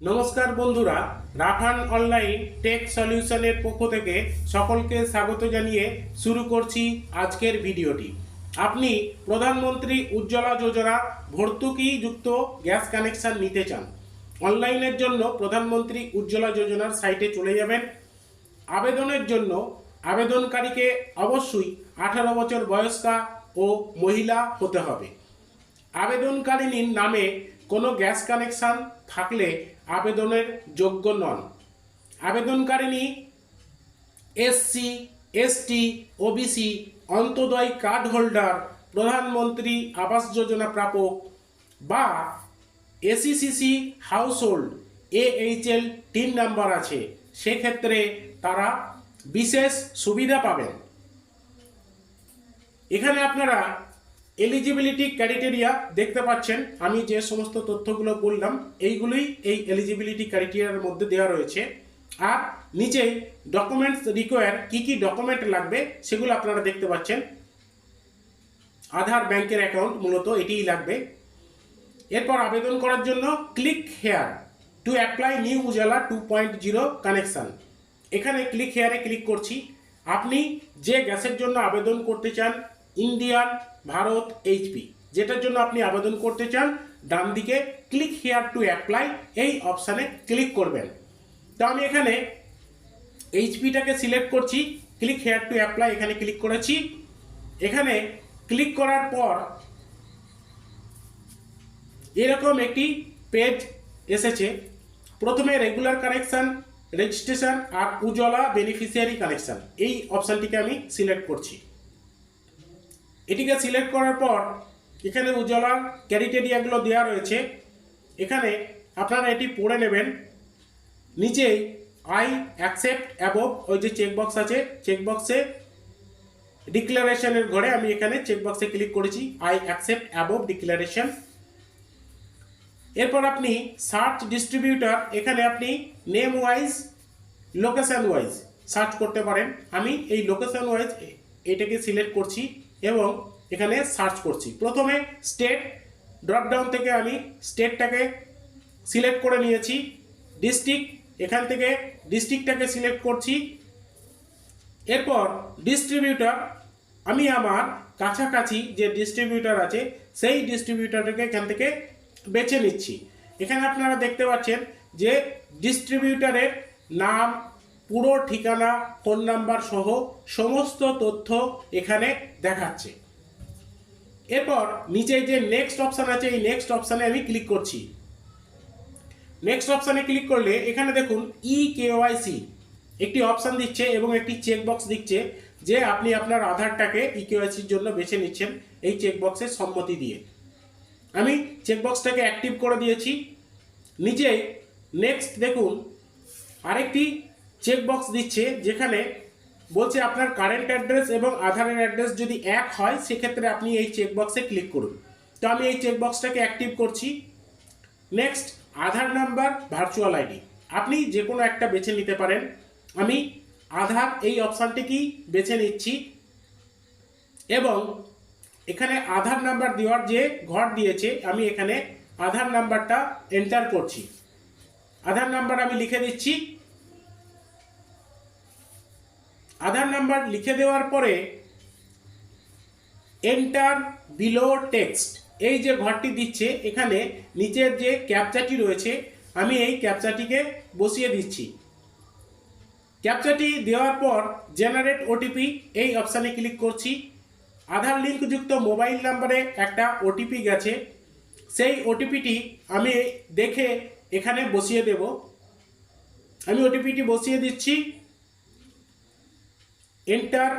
নমস্কার বন্ধুরা Rafan online take সলিউশনের পক্ষ থেকে সকলকে স্বাগত জানিয়ে শুরু করছি আজকের ভিডিওটি। আপনি প্রধানমন্ত্রী উজ্জ্বলা যোজনা ভর্তুকিযুক্ত গ্যাস কানেকশন নিতে চান, অনলাইনের জন্য প্রধানমন্ত্রী উজ্জ্বলা যোজনার সাইটে চলে যাবেন। আবেদনের জন্য আবেদনকারীকে অবশ্যই আঠারো বছর বয়স্কা ও মহিলা হতে হবে। আবেদনকারিনীর নামে কোনো গ্যাস কানেকশন থাকলে আবেদনের যোগ্য নন। আবেদনকারিনী SC ST OBC Antyodaya card holder, Pradhan Mantri Awas Yojana প্রাপক বা এসিসিসি হাউস হোল্ড এএইচএল তিন নাম্বার আছে। সেক্ষেত্রে তারা বিশেষ সুবিধা পাবেন। এখানে আপনারা এলিজিবিলিটি ক্রাইটেরিয়া দেখতে পাচ্ছেন। আমি যে সমস্ত তথ্যগুলো বললাম, এইগুলোই এই এলিজিবিলিটি ক্রাইটেরিয়ার মধ্যে দেওয়া রয়েছে। আর নিচেই ডকুমেন্টস রিকোয়ার কি কি ডকুমেন্ট লাগবে, সেগুলো আপনারা দেখতে পাচ্ছেন। আধার ব্যাংকের অ্যাকাউন্ট মূলত এটিই লাগবে। এরপর আবেদন করার জন্য click here to apply new Ujjwala two point zero connection এখানে ক্লিক হেয়ারে ক্লিক করছি। আপনি যে গ্যাসের জন্য আবেদন করতে চান ইন্ডিয়ান ভারত এইচপি যেটার জন্য আপনি আবেদন করতে চান, ডান দিকে ক্লিক হেয়ার টু অ্যাপ্লাই এই অপশানে ক্লিক করবেন। তো আমি এখানে এইচপিটাকে সিলেক্ট করছি ক্লিক হেয়ার টু অ্যাপ্লাই এখানে ক্লিক করেছি। এখানে ক্লিক করার পর এরকম একটি পেজ এসেছে। প্রথমে রেগুলার কানেকশান রেজিস্ট্রেশন আর উজ্জ্বলা বেনিফিশিয়ারি কানেকশান এই অপশানটিকে আমি সিলেক্ট করছি। এটিকে সিলেক্ট করার পর এখানে উজ্জ্বলার ক্যারিটেরিয়াগুলো দেওয়া রয়েছে। এখানে আপনারা এটি পড়ে নেবেন। নিচেই আই অ্যাকসেপ্ট অ্যাবভ ওই যে চেকবক্স আছে চেকবক্সে ডিক্লারেশনের ঘরে আমি এখানে চেকবক্সে ক্লিক করেছি। আই অ্যাকসেপ্ট অ্যাবভ ডিক্লারেশন এরপর আপনি সার্চ ডিস্ট্রিবিউটার এখানে আপনি name wise location wise search করতে পারেন। আমি এই লোকেশান ওয়াইজ এটাকে সিলেক্ট করছি। এবং এখানে সার্চ করছি। প্রথমে স্টেট ড্রপডাউন থেকে আমি স্টেটটাকে সিলেক্ট করে নিয়েছি। ডিস্ট্রিক্ট এখান থেকে ডিস্ট্রিক্টটাকে সিলেক্ট করছি। এরপর ডিস্ট্রিবিউটার আমি আমার কাছাকাছি যে ডিস্ট্রিবিউটার আছে, সেই ডিস্ট্রিবিউটারটাকে এখান থেকে বেছে নিচ্ছি। এখানে আপনারা দেখতে পাচ্ছেন যে ডিস্ট্রিবিউটারের নাম পুরো ঠিকানা, ফোন নাম্বার সহ সমস্ত তথ্য এখানে দেখাচ্ছে। এরপর নিচে যে নেক্সট অপশান আছে, এই নেক্সট অপশানে আমি ক্লিক করছি। নেক্সট অপশানে ক্লিক করলে এখানে দেখুন ই কেওয়াইসি একটি অপশান দিচ্ছে এবং একটি চেকবক্স দিচ্ছে যে আপনি আপনার আধারটাকে ই কেওয়াইসির জন্য বেছে নিচ্ছেন এই চেকবক্সের সম্মতি দিয়ে। আমি চেকবক্সটাকে অ্যাক্টিভ করে দিয়েছি। নিচে নেক্সট দেখুন আরেকটি চেকবক্স দিচ্ছে, যেখানে বলছে আপনার কারেন্ট অ্যাড্রেস এবং আধারের অ্যাড্রেস যদি এক হয়, সেক্ষেত্রে আপনি এই চেকবক্সে ক্লিক করুন। তো আমি এই চেকবক্সটাকে অ্যাক্টিভ করছি। Next Aadhaar number virtual ID আপনি যে কোনো একটা বেছে নিতে পারেন। আমি আধার এই অপশানটিকেই বেছে নিচ্ছি। এবং এখানে আধার নাম্বার দেওয়ার যে ঘর দিয়েছে, আমি এখানে আধার নাম্বারটা এন্টার করছি। আধার নাম্বার আমি লিখে দিচ্ছি। আধার নাম্বার লিখে দেওয়ার পরে এন্টার বিলো টেক্সট এই যে ঘরটি দিচ্ছে, এখানে নিচের যে ক্যাপচাটি রয়েছে, আমি এই ক্যাপচাটিকে বসিয়ে দিচ্ছি। ক্যাপচাটি দেওয়ার পর জেনারেট ওটিপি এই অপশানে ক্লিক করছি। আধার লিঙ্কযুক্ত মোবাইল নাম্বারে একটা ওটিপি গেছে। সেই ওটিপিটি আমি দেখে এখানে বসিয়ে দেব। আমি ওটিপিটি বসিয়ে দিচ্ছি। এন্টার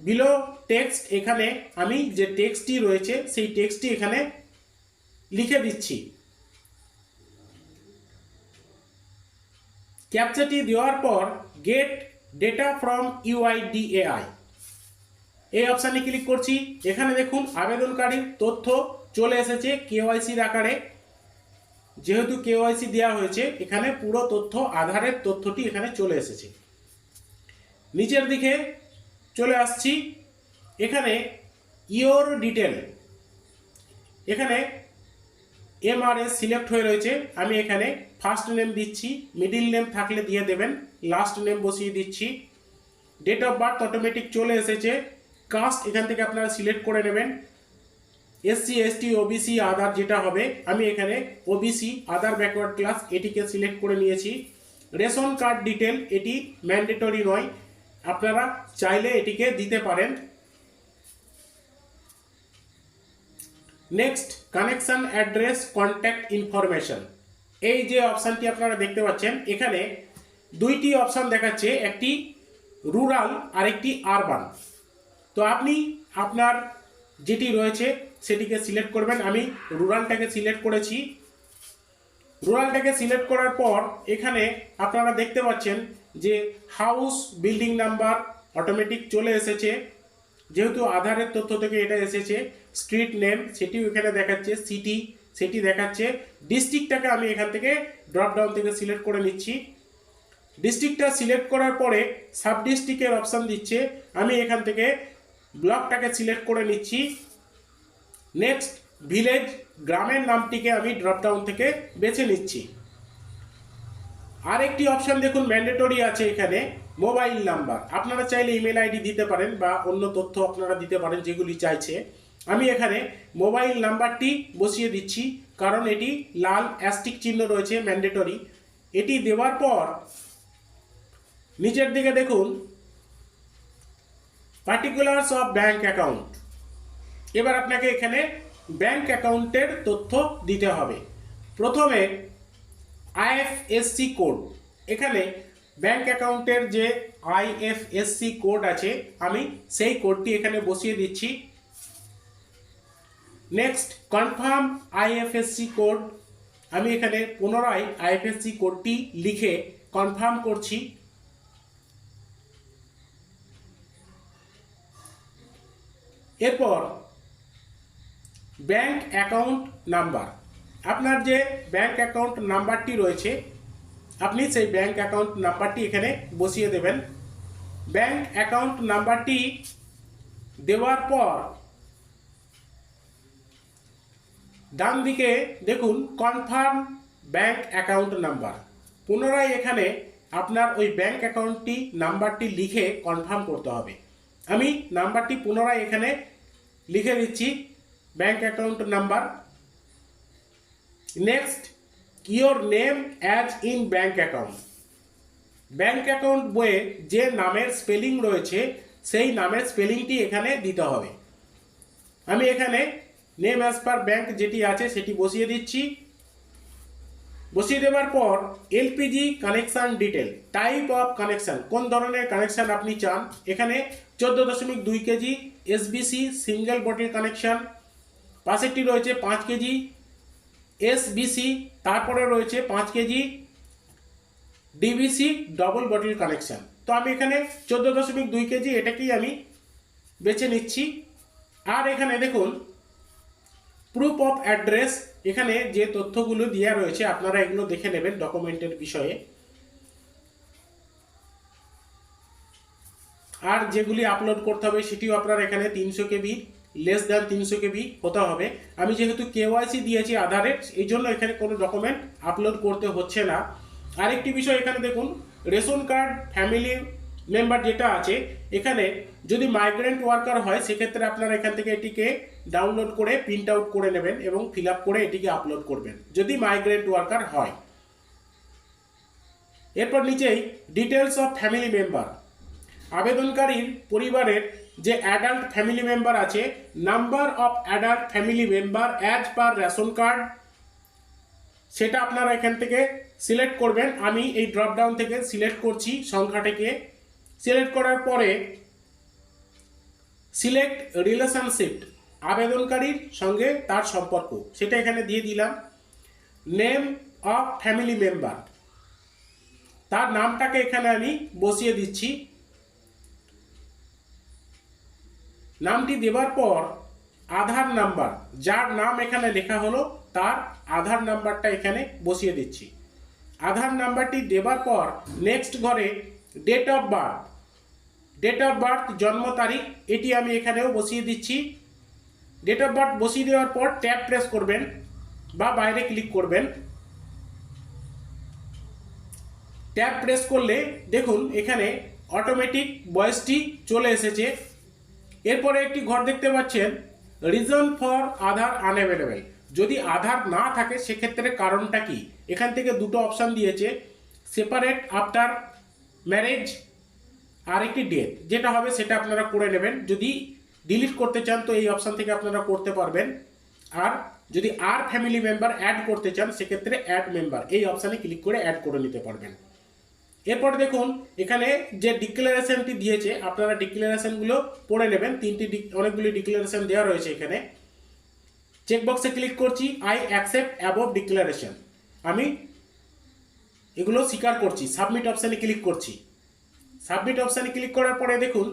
বিলো টেক্সট এখানে আমি যে টেক্সটটি রয়েছে, সেই টেক্সটটি এখানে লিখে দিচ্ছি। ক্যাপচাটি দেওয়ার পর গেট ডেটা ফ্রম ইউআইডিএআই এই অপশানে ক্লিক করছি। এখানে দেখুন আবেদনকারীর তথ্য চলে এসেছে কেওয়াইসির আকারে। যেহেতু কেওয়াইসি দেওয়া হয়েছে, এখানে পুরো তথ্য, আধারের তথ্যটি এখানে চলে এসেছে। নিচের দিকে চলে আসছি। এখানে ইওর ডিটেল এখানে এমআরএস সিলেক্ট হয়ে রয়েছে। আমি এখানে ফার্স্ট নেম দিচ্ছি মিডিল নেম থাকলে দিয়ে দেবেন লাস্ট নেম বসিয়ে দিচ্ছি। ডেট অফ বার্থ অটোমেটিক চলে এসেছে। কাস্ট এখান থেকে আপনারা সিলেক্ট করে নেবেন। এসসি এসটি ওবিসি আদার যেটা হবে, আমি এখানে ওবিসি আদার ব্যাকওয়ার্ড ক্লাস এটিকে সিলেক্ট করে নিয়েছি। রেশন কার্ড ডিটেল এটি ম্যান্ডেটরি নয়। আপনারা চাইলে এটিকে দিতে পারেন। Next connection address contact information এই যে অপশানটি আপনারা দেখতে পাচ্ছেন, এখানে দুইটি অপশান দেখাচ্ছে, একটি রুরাল আর একটি আরবান তো আপনি আপনার যেটি রয়েছে, সেটিকে সিলেক্ট করবেন। আমি রুরালটাকে সিলেক্ট করেছি। রুরালটাকে সিলেক্ট করার পর এখানে আপনারা দেখতে পাচ্ছেন যে হাউস বিল্ডিং নাম্বার অটোমেটিক চলে এসেছে। যেহেতু আধারের তথ্য থেকে এটা এসেছে স্ট্রিট নেম সেটিও এখানে দেখাচ্ছে সিটি সেটি দেখাচ্ছে। ডিস্ট্রিক্টটাকে আমি এখান থেকে ড্রপ ডাউন থেকে সিলেক্ট করে নিচ্ছি। ডিস্ট্রিক্টটা সিলেক্ট করার পরে সাব ডিস্ট্রিক্টের অপশান দিচ্ছে। আমি এখান থেকে ব্লকটাকে সিলেক্ট করে নিচ্ছি। নেক্সট ভিলেজ গ্রামের নামটিকে আমি ড্রপ ডাউন থেকে বেছে নিচ্ছি। আরেকটি অপশন দেখুন ম্যান্ডেটরি আছে এখানে মোবাইল নাম্বার আপনারা চাইলে ইমেল আইডি দিতে পারেন বা অন্য তথ্য আপনারা দিতে পারেন যেগুলি চাইছে। আমি এখানে মোবাইল নাম্বারটি বসিয়ে দিচ্ছি, কারণ এটি লাল অ্যাস্টিক চিহ্ন রয়েছে ম্যান্ডেটরি এটি দেওয়ার পর, নিচের দিকে দেখুন পার্টিকুলার্স অফ ব্যাংক অ্যাকাউন্ট এবার আপনাকে এখানে ব্যাংক অ্যাকাউন্টের তথ্য দিতে হবে। প্রথমে আইএফএসসি কোড এখানে ব্যাংক অ্যাকাউন্টের যে আইএফএসসি কোড আছে, আমি সেই কোডটি এখানে বসিয়ে দিচ্ছি। নেক্সট কনফার্ম আইএফএসসি কোড আমি এখানে পুনরায় আইএফএসসি কোডটি লিখে কনফার্ম করছি। এরপর ব্যাংক অ্যাকাউন্ট নাম্বার আপনার যে ব্যাংক অ্যাকাউন্ট নাম্বারটি রয়েছে, আপনি সেই ব্যাংক অ্যাকাউন্ট নাম্বারটি এখানে বসিয়ে দেবেন। ব্যাংক অ্যাকাউন্ট নাম্বারটি দেওয়ার পর, ডান দিকে দেখুন কনফার্ম ব্যাংক অ্যাকাউন্ট নাম্বার পুনরায় এখানে আপনার ওই ব্যাংক অ্যাকাউন্টটি নাম্বারটি লিখে কনফার্ম করতে হবে। আমি নাম্বারটি পুনরায় এখানে লিখে দিচ্ছি bank account number next your name as in bank account bank account বইয়ে যে নামের স্পেলিং রয়েছে, সেই নামের স্পেলিংটি এখানে দিতে হবে। আমি এখানে নেম অ্যাজ পার ব্যাংক যেটি আছে, সেটি বসিয়ে দিচ্ছি। বসিয়ে দেওয়ার পর LPG connection detail type of connection কোন ধরনের কানেকশান আপনি চান? এখানে চোদ্দ দশমিক দুই K G SBC single bottle connection পাশেরটি রয়েছে পাঁচ কেজি এসবিসি তারপরে রয়েছে পাঁচ K G DBC double bottle connection তো আমি এখানে চোদ্দ দশমিক দুই কেজি এটাকেই আমি বেছে নিচ্ছি। আর এখানে দেখুন প্রুফ অফ অ্যাড্রেস এখানে যে তথ্যগুলো দেওয়া রয়েছে, আপনারা এগুলো দেখে নেবেন ডকুমেন্টের বিষয়ে। আর যেগুলি আপলোড করতে হবে, সেটিও আপনার এখানে তিনশো কেবি লেস দ্যান তিনশো কেবি হতে হবে। আমি যেহেতু কেওয়াইসি দিয়েছি আধারের এই জন্য এখানে কোনো ডকুমেন্ট আপলোড করতে হচ্ছে না। আরেকটি বিষয় এখানে দেখুন, রেশন কার্ড ফ্যামিলি মেম্বার যেটা আছে, এখানে যদি মাইগ্রেন্ট ওয়ার্কার হয়, সেক্ষেত্রে আপনারা এখান থেকে এটিকে ডাউনলোড করে প্রিন্ট আউট করে নেবেন এবং ফিল করে এটিকে আপলোড করবেন, যদি মাইগ্রেন্ট ওয়ার্কার হয়। এরপর নিচেই ডিটেলস অফ ফ্যামিলি মেম্বার আবেদনকারীর পরিবারের যে অ্যাডাল্ট ফ্যামিলি মেম্বার আছে number of adult family member as per ration card সেটা আপনারা এখান থেকে সিলেক্ট করবেন। আমি এই ড্রপডাউন থেকে সিলেক্ট করছি সংখ্যাটিকে। সিলেক্ট করার পরে সিলেক্ট রিলেশনশিপ আবেদনকারীর সঙ্গে তার সম্পর্ক, সেটা এখানে দিয়ে দিলাম। নেম অফ ফ্যামিলি মেম্বার তার নামটাকে এখানে আমি বসিয়ে দিচ্ছি। নামটি দেওয়ার পর আধার নাম্বার, যার নাম এখানে লেখা হলো, তার আধার নাম্বারটা এখানে বসিয়ে দিচ্ছি। আধার নাম্বারটি দেওয়ার পর নেক্সট ঘরে date of birth date of birth জন্ম তারিখ, এটি আমি এখানেও বসিয়ে দিচ্ছি। ডেট অফ বার্থ বসিয়ে দেওয়ার পর ট্যাব প্রেস করবেন বা বাইরে ক্লিক করবেন। ট্যাব প্রেস করলে দেখুন এখানে অটোমেটিক বয়সটি চলে এসেছে। এরপরে একটি ঘর দেখতে পাচ্ছেন রিজন ফর আধার আনঅ্যাভেলেবেল যদি আধার না থাকে, সেক্ষেত্রে কারণটা কি? এখান থেকে দুটো অপশান দিয়েছে সেপারেট আফটার ম্যারেজ আর একটি ডেথ যেটা হবে সেটা আপনারা করে নেবেন। যদি ডিলিট করতে চান, তো এই অপশান থেকে আপনারা করতে পারবেন। আর যদি আর ফ্যামিলি মেম্বার অ্যাড করতে চান, সেক্ষেত্রে অ্যাড মেম্বার এই অপশানে ক্লিক করে অ্যাড করে নিতে পারবেন। এরপর দেখুন, এখানে যে ডিক্লারেশনটি দিয়েছে, আপনারা ডিক্লারেশনগুলো পড়ে নেবেন। তিনটি অনেকগুলি ডিক্লারেশন দেওয়া রয়েছে এখানে। চেকবক্সে ক্লিক করছি আই অ্যাকসেপ্ট অ্যাবভ ডিক্লারেশন আমি এগুলো স্বীকার করছি সাবমিট অপশানে ক্লিক করছি। সাবমিট অপশানে ক্লিক করার পরে দেখুন,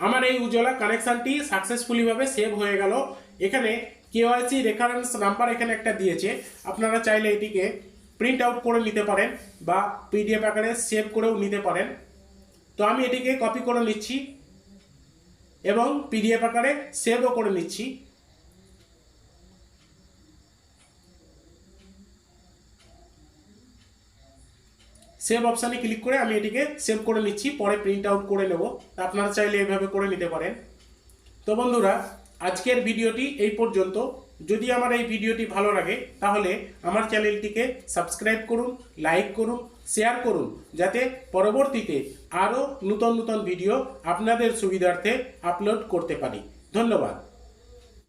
আমার এই উজ্জ্বলা কানেকশনটি সাকসেসফুলিভাবে সেভ হয়ে গেল। এখানে কেওয়াইসি রেফারেন্স নাম্বার এখানে একটা দিয়েছে। আপনারা চাইলে এটিকে প্রিন্ট আউট করে নিতে পারেন বা পিডিএফ আকারে সেভ করেও নিতে পারেন। তো আমি এটিকে কপি করে নিচ্ছি এবং পিডিএফ আকারে সেভও করে নিচ্ছি। সেভ অপশানে ক্লিক করে আমি এটিকে সেভ করে নিচ্ছি, পরে প্রিন্ট আউট করে নেব। আপনারা চাইলে এইভাবে করে নিতে পারেন। তো বন্ধুরা, আজকের ভিডিওটি এই পর্যন্ত। যদি আমার এই ভিডিওটি ভালো লাগে, তাহলে আমার চ্যানেলটিকে সাবস্ক্রাইব করুন, লাইক করুন, শেয়ার করুন, যাতে পরবর্তীতে আরও নূতন নূতন ভিডিও আপনাদের সুবিধার্থে আপলোড করতে পারি। ধন্যবাদ।